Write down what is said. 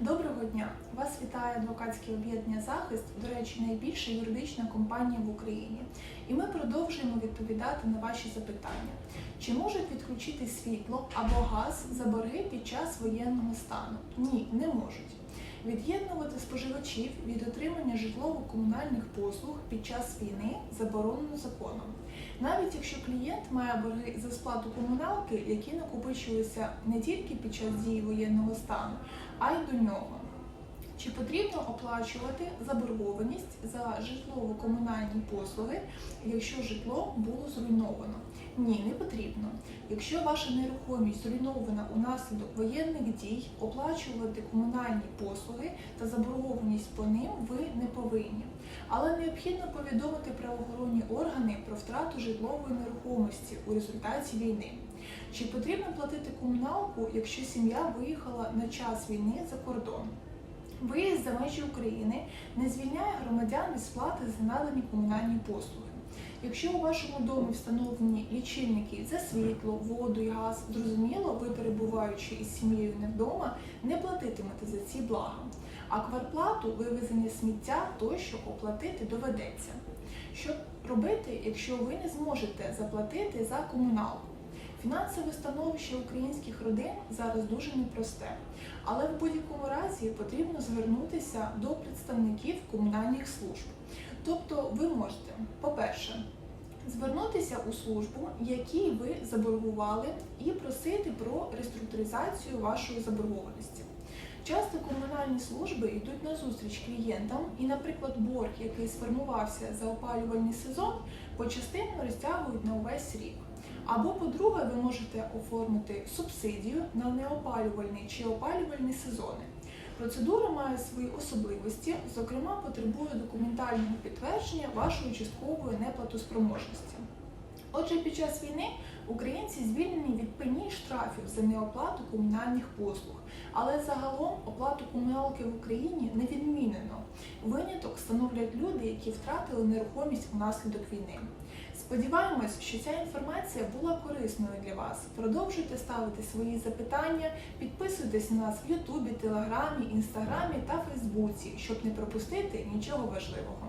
Доброго дня! Вас вітає адвокатське об'єднання захист, до речі, найбільша юридична компанія в Україні. І ми продовжуємо відповідати на ваші запитання. Чи можуть відключити світло або газ за борги під час воєнного стану? Ні, не можуть. Від'єднувати споживачів від отримання житлово-комунальних послуг під час війни заборонено законом. Навіть якщо клієнт має борги за сплату комуналки, які накопичилися не тільки під час дії воєнного стану, а й до нього. Чи потрібно оплачувати заборгованість за житлово-комунальні послуги, якщо житло було зруйновано? Ні, не потрібно. Якщо ваша нерухомість зруйнована унаслідок воєнних дій, оплачувати комунальні послуги та заборгованість по ним ви не повинні. Але необхідно повідомити правоохоронні органи про втрату житлової нерухомості у результаті війни. Чи потрібно платити комуналку, якщо сім'я виїхала на час війни за кордон? Виїзд за межі України не звільняє громадян від сплати за надані комунальні послуги. Якщо у вашому домі встановлені лічильники за світло, воду і газ, зрозуміло, ви перебуваючи із сім'єю не вдома, не платитимете за ці блага. А квартплату, вивезення сміття тощо оплатити доведеться. Що робити, якщо ви не зможете заплатити за комуналку? Фінансове становище українських родин зараз дуже непросте, але в будь-якому разі потрібно звернутися до представників комунальних служб. Тобто ви можете, по-перше, звернутися у службу, якій ви заборгували, і просити про реструктуризацію вашої заборгованості. Часто комунальні служби йдуть на зустріч клієнтам, і, наприклад, борг, який сформувався за опалювальний сезон, почастину розтягують на увесь рік. Або, по-друге, ви можете оформити субсидію на неопалювальний чи опалювальний сезони. Процедура має свої особливості, зокрема, потребує документального підтвердження вашої часткової неплатоспроможності. Отже, під час війни українці звільнені від пені штрафів за неоплату комунальних послуг, але загалом оплату комуналки в Україні не відмінено. Виняток становлять люди, які втратили нерухомість внаслідок війни. Сподіваємось, що ця інформація була корисною для вас. Продовжуйте ставити свої запитання, підписуйтесь на нас в Ютубі, Телеграмі, Інстаграмі та Фейсбуці, щоб не пропустити нічого важливого.